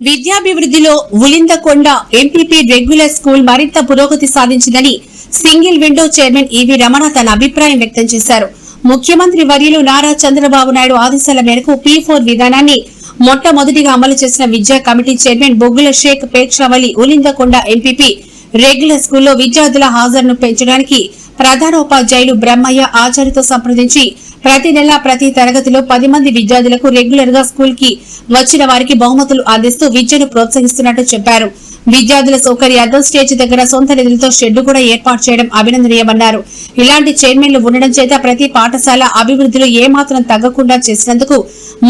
విద్యాభివృద్ధిలో Ulindakonda MPP regular school మరింత పురోగతి సాధించిందని single window chairman E V Ramana తన అభిప్రాయం వ్యక్తం చేశారు. ముఖ్యమంత్రి వర్యులు నారా చంద్రబాబు నాయుడు ఆదేశాల మేరకు పీ ఫోర్ విధానాన్ని మొట్టమొదటిగా అమలు చేసిన విద్యా committee chairman Boggula Shaik Pekshavali Ulindakonda MPP regular స్కూల్లో విద్యార్థుల హాజరును పెంచడానికి ప్రధానోపాధ్యాయులు బ్రహ్మయ్య ఆచార్యతో సంప్రదించి ప్రతి నెల ప్రతి తరగతిలో పది మంది విద్యార్థులకు రెగ్యులర్గా స్కూల్కి వచ్చిన వారికి బహుమతులు అందిస్తూ విద్యను ప్రోత్సహిస్తున్నట్టు చెప్పారు. విద్యార్థుల సౌకర్యార్థం స్టేజ్ దగ్గర సొంత నిధులతో షెడ్డు కూడా ఏర్పాటు చేయడం అభినందనీయమన్నారు. ఇలాంటి చైర్మన్లు ఉండడం చేత ప్రతి పాఠశాల అభివృద్ధిలో ఏమాత్రం తగ్గకుండా చేసినందుకు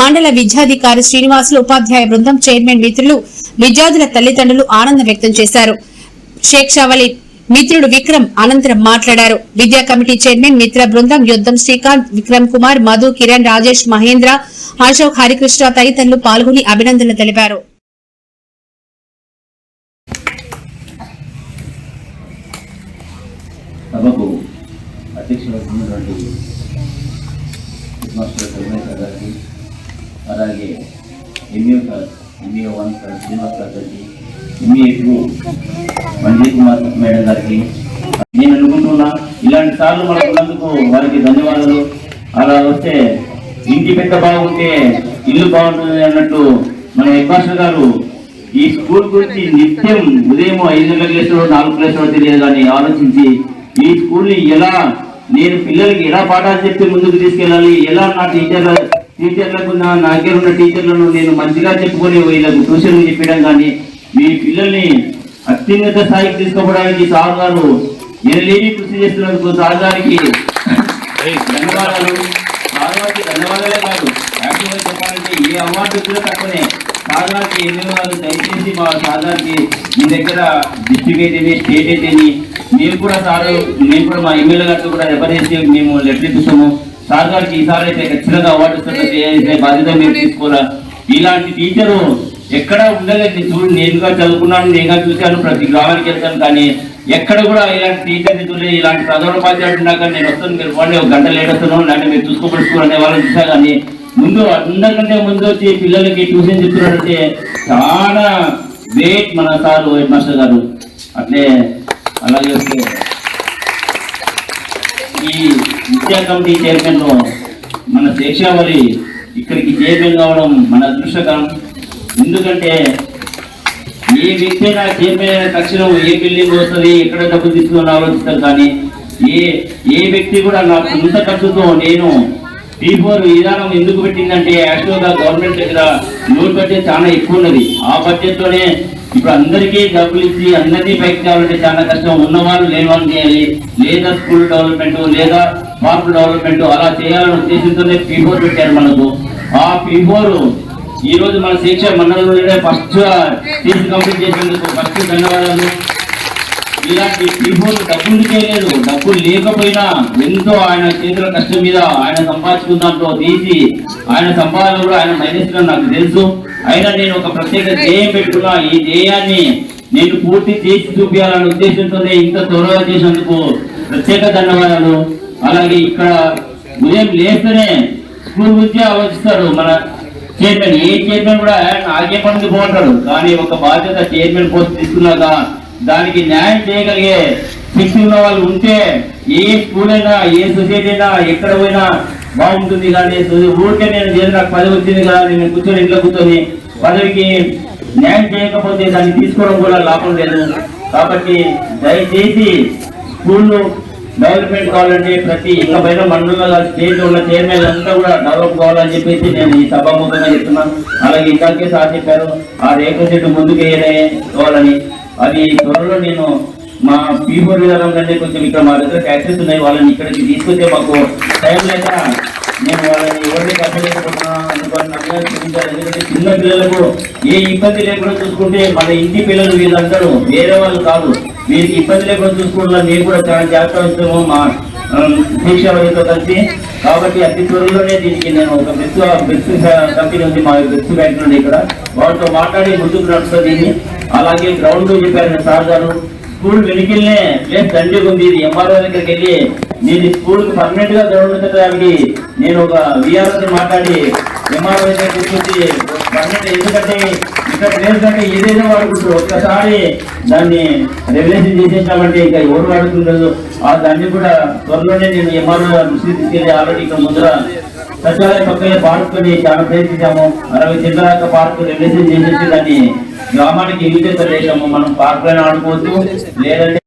మండల విద్యాధికారి శ్రీనివాసులు ఉపాధ్యాయ బృందం చైర్మన్ మిత్రులు విద్యార్థుల తల్లిదండ్రులు ఆనందం వ్యక్తం చేశారు. షేక్షావలి మిత్రుడు విక్రమ్ అనంతరం మాట్లాడారు. విద్యా కమిటీ చైర్మన్ మిత్ర బృందం యుద్ధం శ్రీకాంత్ విక్రమ్ కుమార్ మధు కిరణ్ రాజేష్ మహేంద్ర అశోక్ హరికృష్ణ తదితరులు పాల్గొని అభినందనలు తెలిపారు. సభకు అధ్యక్షులు ఉన్నటువంటి మాస్టర్ రమేష్ గారికి అలాగే MEO sir MEO one sir Srinivas sir గారికి మీకు టూ కుమార్ మేడం గారికి నేను అనుకుంటున్నా ఇలాంటి సార్లు మనకు ఉన్నందుకు వారికి ధన్యవాదాలు. అలా వస్తే ఇంటి పెద్ద బాగుంటే ఇల్లు బాగుంటుంది అన్నట్టు మన హెడ్ గారు ఈ స్కూల్ గురించి నిత్యం ఉదయం ఐదు గంటలకు నాలుగు లేస్తాడో తెలియదు అని ఆలోచించి ఈ స్కూల్ని ఎలా నేను పిల్లలకి ఎలా పాఠాలు చెప్పి ముందుకు తీసుకెళ్ళాలి ఎలా నా టీచర్ల టీచర్లకు నా దగ్గర ఉన్న టీచర్లను నేను మంచిగా చెప్పుకొని వీళ్ళకు ట్యూషన్ చెప్పడం కానీ మీ పిల్లల్ని అత్యున్నత స్థాయికి తీసుకోవడానికి సార్ గారు ఎనలేని కృషి చేస్తున్నందుకు సార్ గారికి ధన్యవాదాలు. సార్ గారికి ధన్యవాదాలే కాదు యాక్చువల్గా చెప్పాలంటే ఏ అవార్డు కూడా తక్కువనే. సార్ గారికి ఎన్ని వాళ్ళు దయచేసి మా సార్ గారికి మీ దగ్గర డిస్ట్రిక్ట్ అయితేనే స్టేట్ అయితేనే మేము కూడా సార్ మేము కూడా మా ఎమ్మెల్యే గారితో కూడా రెఫర్ చేసి మేము లెటర్ సార్ గారికి ఈసారి అయితే ఖచ్చితంగా అవార్డు చేసే బాధ్యత మీరు తీసుకోరా ఇలాంటి టీచరు ఎక్కడ ఉండలేదు. చూడు నేనుగా చదువుకున్నాను నేనుగా చూశాను ప్రతి గ్రామానికి వెళ్తాను కానీ ఎక్కడ కూడా ఇలాంటి టీచర్ని చూడలేదు ఇలాంటి ప్రధానోపాధ్యాయుడు ఉన్నాక నేను వస్తాను మీరు పోండి ఒక గంట లేట్ వస్తాను లేదంటే మీరు చూసుకోబడుచుకోరు అనే వాళ్ళని చూసా కానీ ముందు అందరికంటే ముందు వచ్చి పిల్లలకి ట్యూషన్ చెప్తున్నాడంటే చాలా వెయిట్ మన సార్ హెడ్ మాస్టర్ గారు. అట్లే అలాగే వస్తే ఈ విద్యా కమిటీ చైర్మన్లో మన శేషావళి ఇక్కడికి చైర్మన్ కావడం మన అదృష్టకరం. ఎందుకంటే ఏ వ్యక్తి అయినా చైర్మన్ అయిన తక్షణం ఏ బిల్డింగ్ వస్తుంది ఎక్కడ డబ్బులు తీసుకుని ఆలోచిస్తారు కానీ ఏ ఏ వ్యక్తి కూడా నా సొంత ఖర్చుతో నేను పీ ఫోర్ విధానం ఎందుకు పెట్టిందంటే యాక్చువల్గా గవర్నమెంట్ దగ్గర లోన్ బడ్జెట్ చాలా ఎక్కువ ఉన్నది. ఆ బడ్జెట్లోనే ఇప్పుడు అందరికీ డబ్బులు ఇచ్చి అందరినీ పైకి తేవాలంటే చాలా కష్టం. ఉన్నవాళ్ళు లేని వాళ్ళు చేయాలి. లేదా స్కూల్ డెవలప్మెంట్ లేదా పార్క్ డెవలప్మెంట్ అలా చేయాలనే ఉద్దేశంతోనే పీ ఫోర్ పెట్టారు మనకు. ఆ పీ ఫోర్ ఈ రోజు మన శిక్ష మండలంలోనే ఫస్ట్ తీసి కంప్లీట్ చేసేందుకు ఫస్ట్ ధన్యవాదాలు. ఇలాంటి పీఫోర్ డబ్బులు చేయలేదు డబ్బులు లేకపోయినా ఎంతో ఆయన చేతుల కష్టం మీద ఆయన సంపాదించుకున్న దాంట్లో తీసి ఆయన సంపాదన కూడా ఆయన మైనస్ నాకు తెలుసు. అయినా నేను ఒక ప్రత్యేక ధ్యేయం పెట్టుకున్నా ఈ ధ్యేయాన్ని నేను పూర్తి చేసి చూపించాలనే ఉద్దేశంతోనే ఇంత త్వరగా చేసినందుకు ప్రత్యేక ధన్యవాదాలు. అలాగే ఇక్కడ ఉదయం లేస్తేనే స్కూల్ గురించి ఆలోచిస్తారు మన చైర్మన్ ఏ చైర్మన్ కూడా నాకే పనికి పోంటాడు కానీ ఒక బాధ్యత చైర్మన్ పోస్ట్ తీసుకున్నాక దానికి న్యాయం చేయగలిగే శక్తి ఉన్న వాళ్ళు ఉంటే ఏ స్కూల్ అయినా ఏ సొసైటీ అయినా ఎక్కడ పోయినా బాగుంటుంది. కానీ ఊరికే నేను చేసి నాకు పదవి వచ్చింది కదా నేను కూర్చొని ఇంట్లో కూర్చొని పదవికి న్యాయం చేయకపోతే దాన్ని తీసుకోవడం కూడా లాభం లేదు. కాబట్టి దయచేసి స్కూళ్ళు డెవలప్మెంట్ కావాలంటే ప్రతి ఇక పైన మండలంలో స్టేట్ ఉన్న చైర్మన్ అంతా కూడా డెవలప్ కావాలని చెప్పేసి నేను ఈ సభాముఖంగా చెప్తున్నాను. అలాగే ఇందాకే సార్ చెప్పారు ఆ రేకుల చెట్టు ముందుకు కావాలని. అది త్వరలో నేను మా పీఫోర్ విధానం కంటే కొంచెం ఇక్కడ మా దగ్గర ట్యాక్సెస్ ఉన్నాయి వాళ్ళని ఇక్కడికి తీసుకొచ్చే మాకు టైం లేక నేను వాళ్ళని ఎవరిని కట్టలేకపోతున్నాను చూపించాలి. ఎందుకంటే చిన్న పిల్లలకు ఏ ఇబ్బంది లేకుండా చూసుకుంటే మన ఇంటి పిల్లలు వీళ్ళందరూ వేరే వాళ్ళు కాదు. వీరికి ఇబ్బంది లేకుండా చూసుకుంటున్నా నేను కూడా చాలా జాగ్రత్త వస్తాము మా దీక్ష వదిలితో కలిసి. కాబట్టి అతి త్వరలోనే దీనికి నేను ఒక బెస్ట్ బెస్ట్ కంపెనీ ఉంది. మా బెస్ట్ బ్యాంక్ నుండి ఇక్కడ. వాళ్ళతో మాట్లాడి ముందుకు నడుస్తుంది దీన్ని. అలాగే గ్రౌండ్ చెప్పారు సార్ గారు. స్కూల్ వెనుకల్నే లేదు దండిగా ఉంది? ఇది ఎంఆర్ఓ దగ్గరికి వెళ్ళి నేను స్కూల్కి పర్మనెంట్గా గ్రౌండ్ నేను ఒక విఆర్ఓ మాట్లాడి ఎంఆర్ఓ దగ్గర తీసుకొచ్చి పర్మనెంట్ ఎందుకంటే ఇక్కడ లేదంటే ఏదైనా వాడుకుంటారు. ఒక్కసారి దాన్ని రెగ్యులేషన్ చేసేసామంటే ఇంకా ఎవరు వాడుతుండదు ఆ దాన్ని కూడా త్వరలోనే నేను ఎంఆర్ఓ దృష్టి తీసుకెళ్ళి ఆల్రెడీ ఇక్కడ ముందర సచివాలయ పక్కనే పార్కుని చాలా ప్రయత్నించాము అరవై చిల్లరాక పార్కు రెగ్యులేషన్ చేసేసి దాన్ని గ్రామానికి యూజ్ చేసాము మనం పార్క్ పైన ఆడుకోవచ్చు లేదంటే